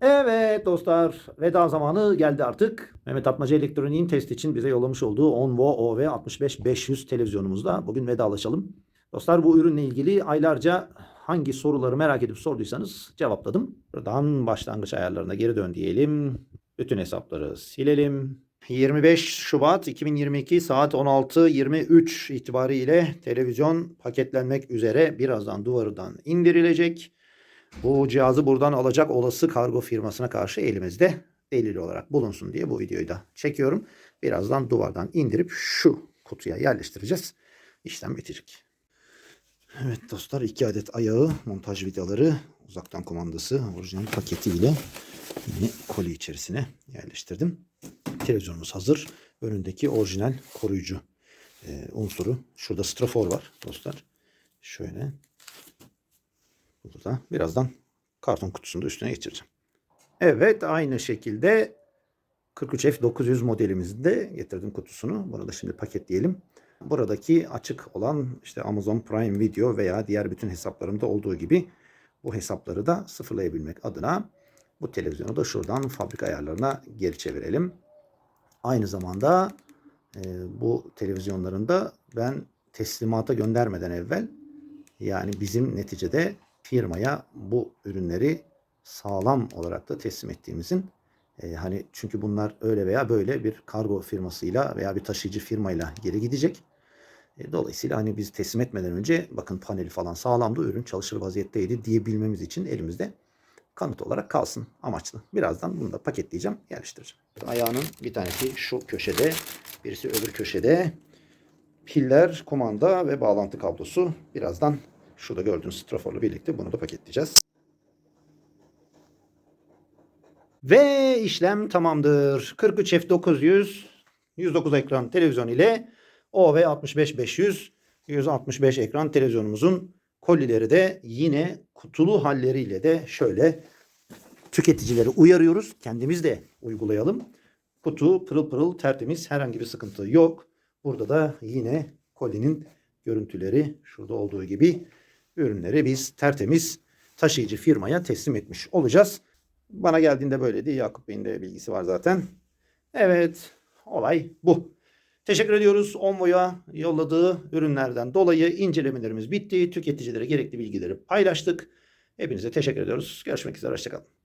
Evet dostlar veda zamanı geldi artık. Mehmet Atmaca Elektronik'in test için bize yollamış olduğu Onvo OV 65500 televizyonumuzda bugün vedalaşalım. Dostlar bu ürünle ilgili aylarca hangi soruları merak edip sorduysanız cevapladım. Buradan başlangıç ayarlarına geri dön diyelim. Bütün hesapları silelim. 25 Şubat 2022 saat 16.23 itibariyle televizyon paketlenmek üzere birazdan duvardan indirilecek. Bu cihazı buradan alacak olası kargo firmasına karşı elimizde delil olarak bulunsun diye bu videoyu da çekiyorum. Birazdan duvardan indirip şu kutuya yerleştireceğiz. İşlem bitecek. Evet dostlar iki adet ayağı, montaj vidaları, uzaktan kumandası, orijinal paketiyle yine koli içerisine yerleştirdim. Televizyonumuz hazır. Önündeki orijinal koruyucu e, unsuru. Şurada strafor var dostlar. Şöyle Burada da birazdan karton kutusunu da üstüne geçireceğim. Evet aynı şekilde 43F900 modelimizin de getirdim kutusunu. Bunu da şimdi paketleyelim. Buradaki açık olan işte Amazon Prime Video veya diğer bütün hesaplarımda olduğu gibi bu hesapları da sıfırlayabilmek adına bu televizyonu da şuradan fabrika ayarlarına geri çevirelim. Aynı zamanda e, bu televizyonların da ben teslimata göndermeden evvel yani bizim neticede firmaya bu ürünleri sağlam olarak da teslim ettiğimizin e, hani çünkü bunlar öyle veya böyle bir kargo firmasıyla veya bir taşıyıcı firmayla geri gidecek. E, dolayısıyla hani biz teslim etmeden önce bakın paneli falan sağlamdı, ürün çalışır vaziyetteydi diyebilmemiz için elimizde kanıt olarak kalsın amaçlı. Birazdan bunu da paketleyeceğim, yerleştireceğim. Ayağının bir tanesi şu köşede, birisi öbür köşede. Piller, kumanda ve bağlantı kablosu. Birazdan şurada gördüğünüz straforla birlikte bunu da paketleyeceğiz. Ve işlem tamamdır. 43F900 109 ekran televizyon ile OV65500 165 ekran televizyonumuzun kolileri de yine kutulu halleriyle de şöyle tüketicileri uyarıyoruz. Kendimiz de uygulayalım. Kutu pırıl pırıl tertemiz herhangi bir sıkıntı yok. Burada da yine kolinin görüntüleri şurada olduğu gibi ürünleri biz tertemiz taşıyıcı firmaya teslim etmiş olacağız. Bana geldiğinde böyleydi. Yakup Bey'in de bilgisi var zaten. Evet olay bu. Teşekkür ediyoruz Onvo'ya yolladığı ürünlerden dolayı incelemelerimiz bitti. Tüketicilere gerekli bilgileri paylaştık. Hepinize teşekkür ediyoruz. Görüşmek üzere. Hoşçakalın.